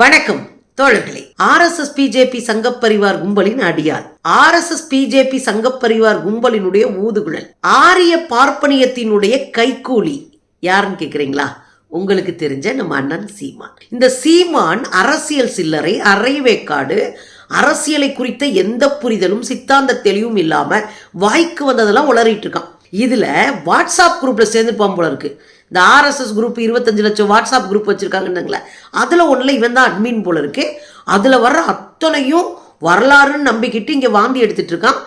வணக்கம் தோழர்களே. RSS BJP Sangh Parivar கும்பலின் அடியார். ஆர்எஸ்எஸ் பிஜேபி சங்கப்பரிவார் கும்பலினுடைய ஊதுகுழல். ஆரிய பார்ப்பனியத்தினுடைய கைக்கூலி யாருன்னு கேக்குறீங்களா? உங்களுக்கு தெரிஞ்ச நம்ம அண்ணன் சீமான். இந்த சீமான் அரசியல் சில்லறை அரைவேக்காடு அரசியலை குறித்த எந்த புரிதலும் சித்தாந்த தெளிவும் இல்லாம வாய்க்கு வந்ததெல்லாம் உளறிட்டு இருக்கான். இதுல வாட்ஸ்அப் குரூப்ல சேர்ந்துருப்பான் போல இருக்கு. இந்த ஆர்எஸ்எஸ் குரூப் இருபத்தஞ்சு லட்சம் வாட்ஸ்அப் குரூப் வச்சிருக்காங்கன்னாங்களே அதில் ஒன்றில் இவன் தான் அட்மின் போல இருக்கு. அதில் வர்ற அத்தனையும் வரலாறுன்னு நம்பிக்கிட்டு இங்கே வாந்தி எடுத்துட்டு இருக்கான்.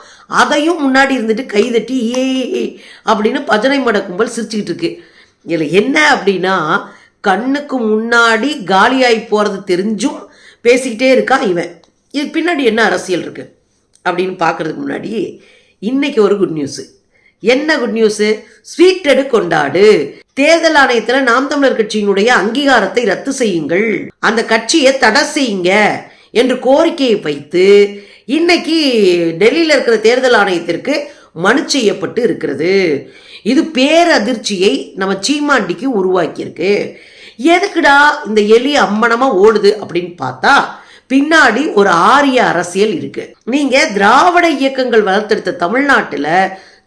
அதையும் முன்னாடி இருந்துட்டு கைதட்டி ஏ அப்படின்னு பஜனை மட கும்பல் சிரிச்சுக்கிட்டு இருக்கு. இதில் என்ன அப்படின்னா கண்ணுக்கு முன்னாடி காலியாகி போகிறது தெரிஞ்சும் பேசிக்கிட்டே இருக்கான் இவன். இதுக்கு பின்னாடி என்ன அரசியல் இருக்குது அப்படின்னு பார்க்கறதுக்கு முன்னாடி இன்றைக்கி ஒரு குட் நியூஸு என்ன குட் நியூஸ் ஸ்வீட் கொண்டாடு. தேர்தல் ஆணையத்தில் நாம் தமிழர் கட்சியினுடைய அங்கீகாரத்தை ரத்து செய்யுங்கள். அந்த கட்சியை தடை செய்யுங்க என்று கோரிக்கையை வைத்து இன்னைக்கு டெல்லியில் இருக்கிற தேர்தல் ஆணையத்திற்கு மனு செய்யப்பட்டு இருக்கிறது. இது பேரதிர்ச்சியை நம்ம சீமாண்டிக்கு உருவாக்கியிருக்கு. எதுக்குடா இந்த எலி அம்மனமா ஓடுது அப்படின்னு பார்த்தா பின்னாடி ஒரு ஆரிய அரசியல் இருக்கு. நீங்க திராவிட இயக்கங்கள் வளர்த்தெடுத்த தமிழ்நாட்டுல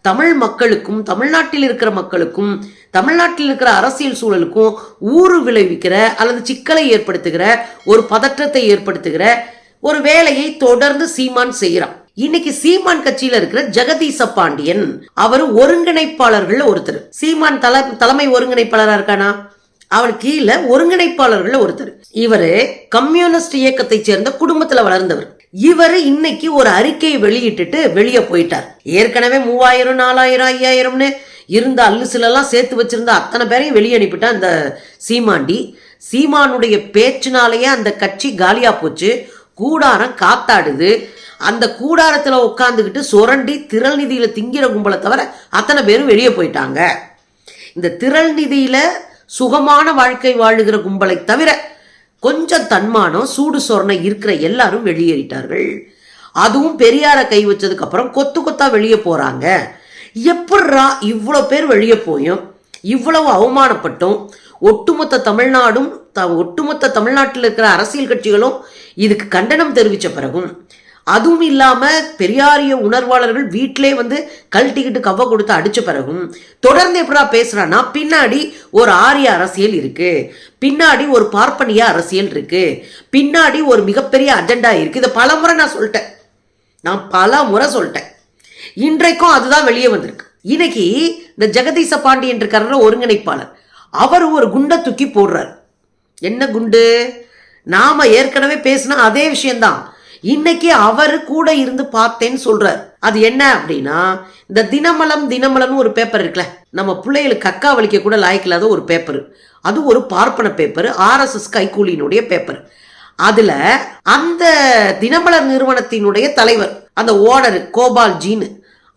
தமிழ் மக்களுக்கும் தமிழ்நாட்டில் இருக்கிற மக்களுக்கும் தமிழ்நாட்டில் இருக்கிற அரசியல் சூழலுக்கும் ஊறு விளைவிக்கிற அல்லது சிக்கலை ஏற்படுத்துகிற ஒரு பதற்றத்தை ஏற்படுத்துகிற ஒரு வேலையை தொடர்ந்து சீமான் செய்யறான் இன்னைக்கு சீமான் கட்சியில இருக்கிற ஜெகதீச பாண்டியன் அவர் ஒருங்கிணைப்பாளர்கள் ஒருத்தர். சீமான் தல தலைமை ஒருங்கிணைப்பாளரா இருக்கானா? அவர் கீழே ஒருங்கிணைப்பாளர்கள் ஒருத்தர். இவரு கம்யூனிஸ்ட் இயக்கத்தை சேர்ந்த குடும்பத்துல வளர்ந்தவர். இவர் இன்னைக்கு ஒரு அறிக்கையை வெளியிட்டுட்டு வெளியே போயிட்டார். ஏற்கனவே மூவாயிரம் நாலாயிரம் ஐயாயிரம்னு இருந்த அல்லுசிலெல்லாம் சேர்த்து வச்சிருந்த அத்தனை பேரையும் வெளியே அனுப்பிட்டான் அந்த சீமாண்டி. சீமானுடைய பேச்சினாலேயே அந்த கட்சி காலியா போச்சு. கூடாரம் காத்தாடுது. அந்த கூடாரத்தில் உட்காந்துக்கிட்டு சுரண்டி திரள் நிதியில் திங்கிற கும்பலை தவிர அத்தனை பேரும் வெளியே போயிட்டாங்க. இந்த திரள் நிதியில் சுகமான வாழ்க்கை வாழுகிற கும்பலை தவிர கொஞ்சம் தன்மானம் சூடு சொரணை இருக்கிற எல்லாரும் வெளியேறிட்டார்கள். அதுவும் பெரியார கை வச்சதுக்கு அப்புறம் கொத்து கொத்தா வெளியே போறாங்க. எப்படா இவ்வளோ பேர் வெளியே போயும்? இவ்வளவு அவமானப்பட்டும். ஒட்டுமொத்த தமிழ்நாடும் த ஒட்டுமொத்த தமிழ்நாட்டில் இருக்கிற அரசியல் கட்சிகளும் இதுக்கு கண்டனம் தெரிவித்த பிறகும் அதுவும் இல்லாமல் பெரியாரிய உணர்வாளர்கள் வீட்டிலே வந்து கழட்டிக்கிட்டு கவ்வ கொடுத்து அடிச்ச பிறகும் தொடர்ந்து எப்படா பேசுகிறான்னா பின்னாடி ஒரு ஆரிய அரசியல் இருக்குது பின்னாடி ஒரு பார்ப்பனிய அரசியல் இருக்குது பின்னாடி ஒரு மிகப்பெரிய அஜெண்டா இருக்குது இதை பல முறை நான் சொல்லிட்டேன். நான் பல முறை சொல்லிட்டேன். இன்றைக்கும் அதுதான் வெளியே வந்திருக்கு. இன்னைக்கு இந்த ஜெகதீச பாண்டியன் இருக்கார ஒருங்கிணைப்பாளர் அவர் ஒரு குண்டை தூக்கி போடுறார். என்ன குண்டு? நாம ஏற்கனவே பேசின அதே விஷயம்தான். இன்னைக்கு அவர் கூட இருந்து பார்த்தேன்னு சொல்றார். அது என்ன அப்படின்னா இந்த தினமலம் தினமலம்னு ஒரு பேப்பர் இருக்குல்ல நம்ம பிள்ளைகளுக்கு கக்கா வலிக்க கூட லாய்க்கில்லாத ஒரு பேப்பர் அது ஒரு பார்ப்பன பேப்பர் ஆர்எஸ்எஸ் கைக்கூலியினுடைய பேப்பர் அதுல அந்த தினமலர் நிறுவனத்தினுடைய தலைவர் அந்த ஓனர் கோபால் ஜீனு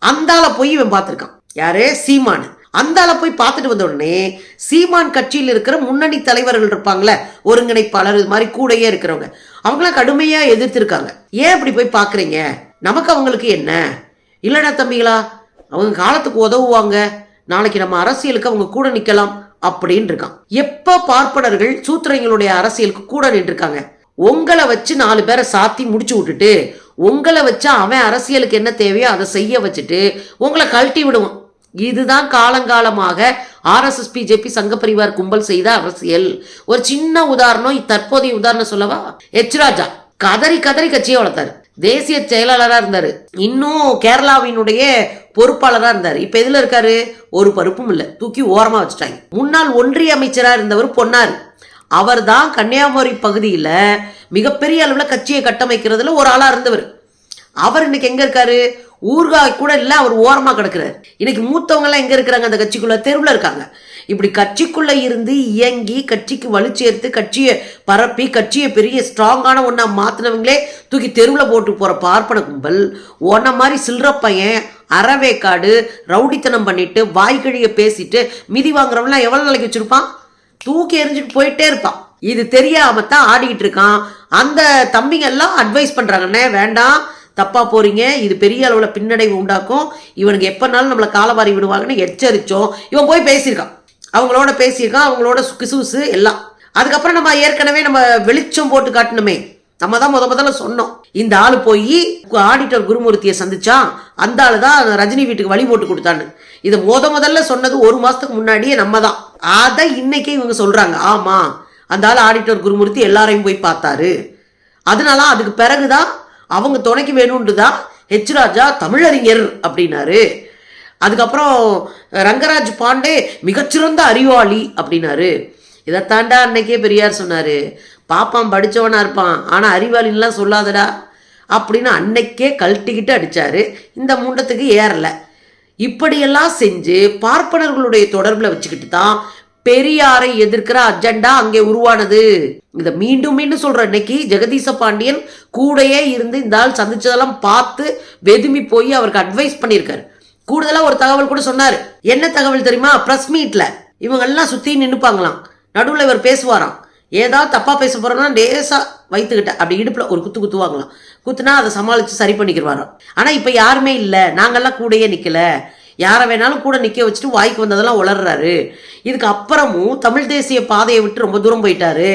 அந்தால போய் இவன் பார்த்திருக்கான். யாரு? சீமானு. அந்தால போய் பார்த்துட்டு வந்த உடனே சீமான் கட்சியில் இருக்கிற முன்னணி தலைவர்கள் இருப்பாங்களே ஒருங்கிணைப்பாளர் இது மாதிரி கூடயே இருக்கிறவங்க. அவங்களாம் கடுமையா எதிர்த்திருக்காங்க. ஏன் அப்படி போய் பார்க்குறீங்க? நமக்கு அவங்களுக்கு என்ன? இல்லடா தம்பிகளா அவங்க காலத்துக்கு உதவுவாங்க. நாளைக்கு நம்ம அரசியலுக்கு அவங்க கூட நிக்கலாம் அப்படின்னு இருக்கான். எப்ப பார்ப்பனர்கள் சூத்திரங்களுடைய அரசியலுக்கு கூட நின்றுருக்காங்க? உங்களை வச்சு நாலு பேரை சாத்தி முடிச்சு விட்டுட்டு உங்களை வச்சா அவன் அரசியலுக்கு என்ன தேவையோ அதை செய்ய வச்சுட்டு உங்களை கழட்டி விடுவான். இதுதான் காலங்காலமாக ஆர்எஸ்எஸ் பிஜேபி சங்க பரிவார் கும்பல் செய்த அரசியல். ஒரு சின்ன உதாரணம் தற்போதைய உதாரணம் சொல்லவா? எச் ராஜா கதறி கதறி கட்சியை வளர்த்தாரு. தேசிய செயலாளராக இருந்தாரு. இன்னும் கேரளாவினுடைய பொறுப்பாளராக இருந்தார். இப்போ எதில் இருக்காரு? ஒரு பருப்பும் இல்லை. தூக்கி ஓரமாக வச்சுட்டாங்க. முன்னாள் ஒன்றிய அமைச்சராக இருந்தவர் பொன்னார். அவர் தான் கன்னியாகுமரி பகுதியில் மிகப்பெரிய அளவில் கட்சியை கட்டமைக்கிறதுல ஒரு ஆளாக இருந்தவர். அவர் இன்னைக்கு எங்க இருக்காரு? ஊர்காய் கூட இல்ல அவர் ஓரமா கிடக்குறாரு. இன்னைக்கு மூத்தவங்க எல்லாம் எங்க இருக்கிறாங்க? அந்த கட்சிக்குள்ள தெருவில் இருக்காங்க. இப்படி கட்சிக்குள்ள இருந்து இயங்கி கட்சிக்கு வலு சேர்த்து கட்சியை பரப்பி கட்சியை பெரிய ஸ்ட்ராங்கான ஒன்றா மாத்தினவங்களே தூக்கி தெருவில் போட்டு போற பார்ப்பன கும்பல் ஒன்ன மாதிரி சில்லற பையன் அறவேக்காடு ரவுடித்தனம் பண்ணிட்டு வாய்க்கழிய பேசிட்டு மிதி வாங்குறவங்களாம் எவ்வளவு நாளைக்கு வச்சிருப்பான்? தூக்கி எறிஞ்சிட்டு போயிட்டே இருப்பான். இது தெரியாம தான் ஆடிக்கிட்டு இருக்கான். அந்த தம்பிங்க எல்லாம் அட்வைஸ் பண்றாங்கண்ணே வேண்டாம். தப்பா போறீங்க இது பெரிய அளவுல பின்னடைவு உண்டாக்கும். இவனுக்கு எப்பனாலும் நம்மளை காலவாரி விடுவாங்கன்னு எச்சரிச்சோம். இவன் போய் பேசியிருக்கான். அவங்களோட பேசியிருக்கான் அவங்களோட கிசுகுசு எல்லாம். அதுக்கப்புறம் நம்ம ஏற்கனவே நம்ம வெளிச்சம் போட்டு காட்டணுமே. நம்ம தான் முத முதல்ல சொன்னோம். இந்த ஆள் போய் ஆடிட்டர் குருமூர்த்தியை சந்திச்சான். அந்த ஆளு தான் ரஜினி வீட்டுக்கு வழி போட்டு கொடுத்தான்னு. இதை முத முதல்ல சொன்னது ஒரு மாசத்துக்கு முன்னாடியே நம்ம தான். அதை இன்னைக்கே இவங்க சொல்றாங்க. ஆமா அந்த ஆள் ஆடிட்டர் குருமூர்த்தி எல்லாரையும் போய் பார்த்தாரு. அதனால அதுக்கு பிறகுதான் அவங்க துணைக்கு வேணும்னு தான் ஹெச் ராஜா தமிழறிஞர் அப்படின்னாரு. அதுக்கப்புறம் ரங்கராஜ் பாண்டே மிகச்சிறந்த அறிவாளி அப்படின்னாரு. இதை தாண்டா அன்னைக்கே பெரியார் சொன்னாரு பாப்பான் படிச்சவனா இருப்பான் ஆனால் அறிவாளின்லாம் சொல்லாதடா அப்படின்னு அன்னைக்கே கழட்டிக்கிட்டு அடிச்சாரு. இந்த முண்டத்துக்கு ஏறல. இப்படியெல்லாம் செஞ்சு பார்ப்பனர்களுடைய தொடர்பில் வச்சுக்கிட்டு தான் பெரியாரை எதிர்க்கிற அஜெண்டா அங்கே உருவானது. இதை மீண்டும் மீண்டும் சொல்ற இன்னைக்கு ஜெகதீச பாண்டியன் கூடையே இருந்து இந்த ஆள் சந்திச்சதெல்லாம் பார்த்து வெதுமி போய் அவருக்கு அட்வைஸ் பண்ணியிருக்காரு. கூடுதலா ஒரு தகவல் கூட சொன்னாரு. என்ன தகவல் தெரியுமா? பிரஸ் மீட்ல இவங்க எல்லாம் சுத்தி நின்னுப்பாங்களாம். நடுவுல இவர் பேசுவாராம். ஏதாவது தப்பா பேச போறோம்னா லேசா வைத்துக்கிட்ட அப்படி இடுப்புல ஒரு குத்து குத்துவாங்களாம். குத்துனா அதை சமாளிச்சு சரி பண்ணிக்கிடுவாராம் ஆனா இப்ப யாருமே இல்ல. நாங்கெல்லாம் கூடயே நிக்கல. யாரை வேணாலும் கூட நிற்க வச்சுட்டு வாய்க்கு வந்ததெல்லாம் உளர்றாரு. இதுக்கு அப்புறமும் தமிழ் தேசிய பாதையை விட்டு ரொம்ப தூரம் போயிட்டாரு.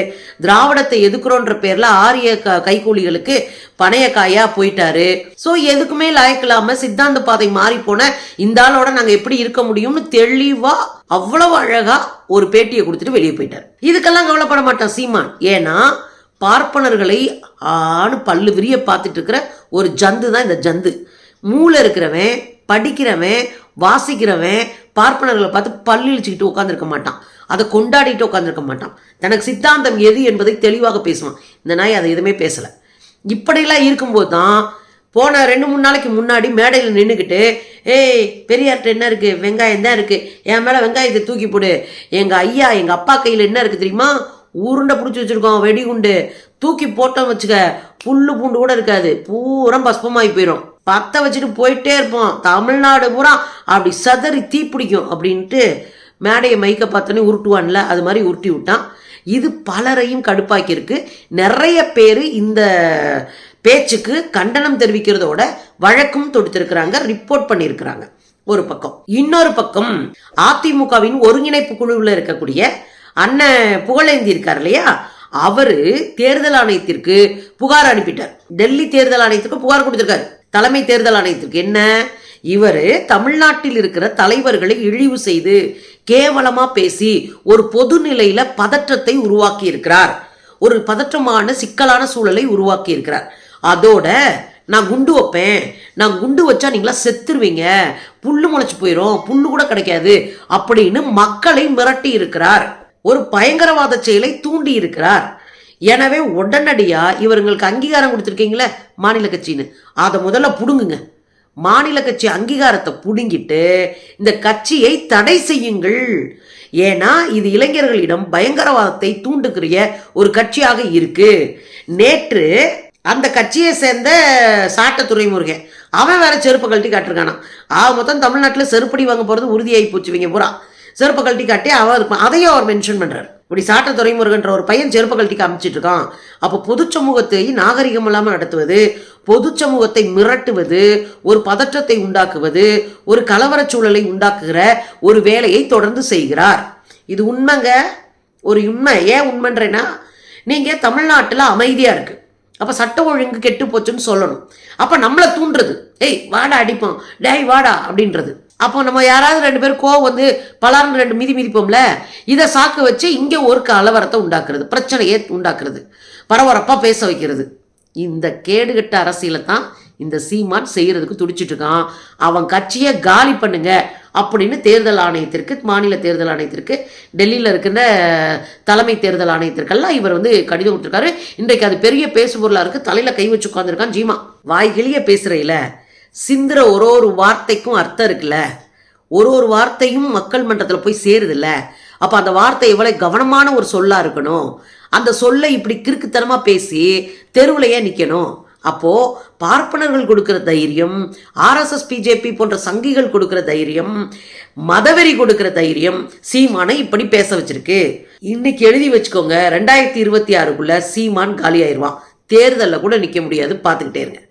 திராவிடத்தை எதுக்குறோன்ற பேரில் ஆரிய க கைகூலிகளுக்கு பணைய காயா போயிட்டாரு. ஸோ எதுக்குமே லாய்க்கலாம சித்தாந்த பாதை மாறி போன இந்த ஆளோட நாங்கள் எப்படி இருக்க முடியும்னு தெளிவா அவ்வளவு அழகா ஒரு பேட்டியை கொடுத்துட்டு வெளியே போயிட்டார். இதுக்கெல்லாம் கவலைப்பட மாட்டான் சீமான். ஏன்னா பார்ப்பனர்களை ஆணு பல்லு விரிய பார்த்துட்டு இருக்கிற ஒரு ஜந்து தான் இந்த ஜந்து. மூளை இருக்கிறவன் படிக்கிறவன் வாசிக்கிறவன் பார்ப்பனர்களை பார்த்து பல்லிழிச்சுக்கிட்டு உட்காந்துருக்க மாட்டான். அதை கொண்டாடிட்டு உட்காந்துருக்க மாட்டான். தனக்கு சித்தாந்தம் எது என்பதை தெளிவாக பேசுவான். இந்த நாய் அதை எதுவுமே பேசலை. இப்படிலாம் இருக்கும்போது தான் போன ரெண்டு மூணு நாளைக்கு முன்னாடி மேடையில் நின்றுக்கிட்டு ஏய் பெரியார்கிட்ட என்ன இருக்குது வெங்காயம் தான் இருக்குது என் மேலே வெங்காயத்தை தூக்கி போடு. எங்கள் ஐயா எங்கள் அப்பா கையில் என்ன இருக்குது தெரியுமா? உருண்டை பிடிச்சி வச்சிருக்கோம் வெடிகுண்டு. தூக்கி போட்டோம் வச்சுக்க புல்லு பூண்டு கூட இருக்காது. பூரா பஸ்பமாகி போயிடும் பத்த வச்சுட்டு போயிட்டே இருப்போம். தமிழ்நாடு பூரா அப்படி சதறி தீப்பிடிக்கும் அப்படின்ட்டு மேடையை மைக்க பார்த்தோன்னே உருட்டுவான்ல அது மாதிரி உருட்டி விட்டான். இது பலரையும் கடுப்பாக்கியிருக்கு. நிறைய பேர் இந்த பேச்சுக்கு கண்டனம் தெரிவிக்கிறதோட வழக்கும் தொடுத்திருக்கிறாங்க ரிப்போர்ட் பண்ணியிருக்கிறாங்க. ஒரு பக்கம். இன்னொரு பக்கம் அதிமுகவின் ஒருங்கிணைப்பு குழுவில் இருக்கக்கூடிய அண்ணன் புகழேந்தி இருக்கார் இல்லையா? அவரு தேர்தல் ஆணையத்திற்கு புகார் அனுப்பிட்டார். டெல்லி தேர்தல் ஆணையத்துக்கு புகார் கொடுத்திருக்காரு. தலைமை தேர்தல் ஆணையத்திற்கு என்ன? இவர் தமிழ்நாட்டில் இருக்கிற தலைவர்களை இழிவு செய்து கேவலமா பேசி ஒரு பொது நிலையில பதற்றத்தை உருவாக்கி இருக்கிறார் ஒரு பதற்றமான சிக்கலான சூழலை உருவாக்கி இருக்கிறார் அதோட நான் குண்டு வைப்பேன். நான் குண்டு வச்சா நீங்களா செத்துருவீங்க. புல்லு முளைச்சு போயிடும் புல்லு கூட கிடைக்காது. அப்படின்னு மக்களை மிரட்டி இருக்கிறார். ஒரு பயங்கரவாத செயலை தூண்டி இருக்கிறார். எனவே உடனடியாக இவர்களுக்கு அங்கீகாரம் கொடுத்துருக்கீங்களே மாநில கட்சின்னு. அதை முதல்ல பிடுங்குங்க. மாநில கட்சி அங்கீகாரத்தை பிடுங்கிட்டு இந்த கட்சியை தடை செய்யுங்கள். ஏன்னா இது இளைஞர்களிடம் பயங்கரவாதத்தை தூண்டுக்கிற ஒரு கட்சியாக இருக்கு. நேற்று அந்த கட்சியை சேர்ந்த சாட்ட துறைமுருகன் அவன் வேற செருப்பு கழட்டி காட்டிருக்கானா அவன் மொத்தம் தமிழ்நாட்டில் செருப்படி வாங்க போறது உறுதியாகி போச்சுவீங்க பூரா. செருப்பு கழட்டி காட்டி அவன் இருப்பான் அதையும் அவர் மென்ஷன் பண்றாரு. இப்படி சாட்ட துறைமுருகன்ற ஒரு பையன் செருப்பு கழட்டிக்கு அமைச்சிட்டு இருக்கான். அப்போ பொது சமூகத்தை நாகரிகம் இல்லாமல் நடத்துவது பொது சமூகத்தை மிரட்டுவது ஒரு பதற்றத்தை உண்டாக்குவது ஒரு கலவரச் சூழலை உண்டாக்குகிற ஒரு வேலையை தொடர்ந்து செய்கிறார். இது உண்மைங்க? ஒரு உண்மை. ஏன் உண்மைன்றேன்னா நீங்கள் தமிழ்நாட்டில் அமைதியாக இருக்கு. அப்போ சட்ட ஒழுங்கு கெட்டு போச்சுன்னு சொல்லணும். அப்போ நம்மளை தூண்டுறது. ஏய் வாடா அடிப்போம் டேய் வாடா அப்படின்றது. அப்போ நம்ம யாராவது ரெண்டு பேரும் கோவம் வந்து பலாரம் ரெண்டு மிதி மிதிப்போம்ல? இதை சாக்கு வச்சு இங்கே ஒரு கலவரத்தை உண்டாக்குறது பிரச்சனையை உண்டாக்குறது பரபரப்பாக பேச வைக்கிறது. இந்த கேடுகட்ட அரசியலை தான் இந்த சீமான் செய்கிறதுக்கு துடிச்சிட்டு இருக்கான் அவன் கட்சியை காலி பண்ணுங்க அப்படின்னு தேர்தல் ஆணையத்திற்கு மாநில தேர்தல் ஆணையத்திற்கு டெல்லியில் இருக்கின்ற தலைமை தேர்தல் ஆணையத்திற்கெல்லாம் இவர் வந்து கடிதம் விட்டுருக்காரு இன்றைக்கு அது பெரிய பேசுபொருளாக இருக்குது தலையில் கை வச்சு உட்காந்துருக்கான் ஜீமா வாய்கிளிய பேசுகிறையில சிந்துற ஒரு ஒரு வார்த்தைக்கும் அர்த்தம் இருக்குல்ல? ஒரு ஒரு வார்த்தையும் மக்கள் மன்றத்தில் போய் சேருதுல்ல? அப்போ அந்த வார்த்தை எவ்வளோ கவனமான ஒரு சொல்லாக இருக்கணும்? அந்த சொல்லை இப்படி கிறுக்குத்தனமாக பேசி தெருவிலையே நிற்கணும் அப்போது பார்ப்பனர்கள் கொடுக்குற தைரியம் ஆர்எஸ்எஸ் பிஜேபி போன்ற சங்கிகள் கொடுக்குற தைரியம் மதவெறி கொடுக்குற தைரியம் சீமானை இப்படி பேச வச்சிருக்கு. இன்னைக்கு எழுதி வச்சுக்கோங்க ரெண்டாயிரத்தி இருபத்தி ஆறுக்குள்ள சீமான் காலி ஆயிருவான் தேர்தலில் கூட நிற்க முடியாது பார்த்துக்கிட்டே இருங்க.